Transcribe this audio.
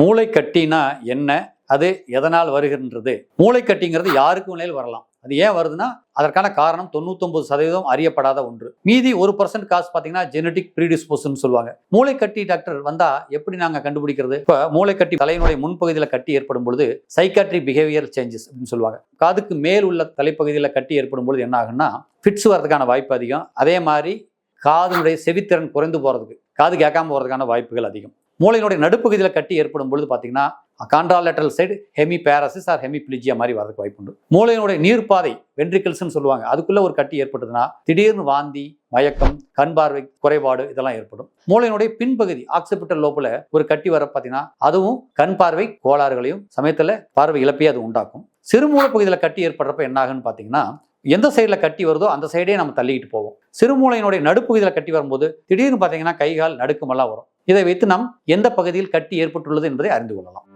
மூளைக்கட்டினா என்ன? அது எதனால் வருகின்றது? மூளைக்கட்டிங்கிறது யாருக்கு வேணாலும் வரலாம். அது ஏன் வருதுன்னா அதற்கான காரணம் தொண்ணூத்தொன்பது சதவீதம் அறியப்படாத ஒன்று. மீதி ஒரு பர்சன்ட் காசு பார்த்தீங்கன்னா ஜெனடிக் ப்ரீடிஸ்போசன் சொல்லுவாங்க. மூளைக்கட்டி டாக்டர் வந்தா எப்படி நாங்க கண்டுபிடிக்கிறது? இப்போ மூளைக்கட்டி தலையினுடைய முன்பகுதியில் கட்டி ஏற்படும் பொழுது சைக்காட்ரி பிஹேவியர் சேஞ்சஸ் அப்படின்னு சொல்லுவாங்க. காதுக்கு மேல் உள்ள தலைப்பகுதியில் கட்டி ஏற்படும் பொழுது என்ன ஆகுன்னா ஃபிட்ஸ் வரதுக்கான வாய்ப்பு அதிகம். அதே மாதிரி காதுனுடைய செவித்திறன் குறைந்து போறதுக்கு காது கேட்காம போறதுக்கான வாய்ப்புகள் அதிகம். மூளையினுடைய நடுப்பகுதியில் கட்டி ஏற்படும் பொழுது பார்த்தீங்கன்னா contralateral side hemiparesis or hemiplegia மாதிரி வரதுக்கு வாய்ப்பு உண்டு. மூளையினுடைய நீர்ப்பாதை வென்ட்ரிகல்ஸ்னு சொல்லுவாங்க. அதுக்குள்ள ஒரு கட்டி ஏற்பட்டதுன்னா திடீர்னு வாந்தி மயக்கம் கண் பார்வை குறைபாடு இதெல்லாம் ஏற்படும். மூளையினுடைய பின்பகுதி ஆக்சிபிட்டல் லோப்பில் ஒரு கட்டி வர பார்த்தீங்கன்னா அதுவும் கண் பார்வை கோளாறுகளையும் சமயத்தில் பார்வை இழப்பையே அது உண்டாக்கும். சிறுமூளை பகுதியில் கட்டி ஏற்படுறப்ப என்ன ஆகுன்னு பார்த்தீங்கன்னா எந்த சைடில் கட்டி வருதோ அந்த சைடே நம்ம தள்ளிக்கிட்டு போவோம். சிறுமூளையினுடைய நடுப்பகுதியில் கட்டி வரும்போது திடீர்னு பார்த்தீங்கன்னா கை கால் நடுக்கமெல்லாம் வரும். இதை வைத்து நாம் எந்த பகுதியில் கட்டி ஏற்பட்டுள்ளது என்பதை அறிந்து கொள்ளலாம்.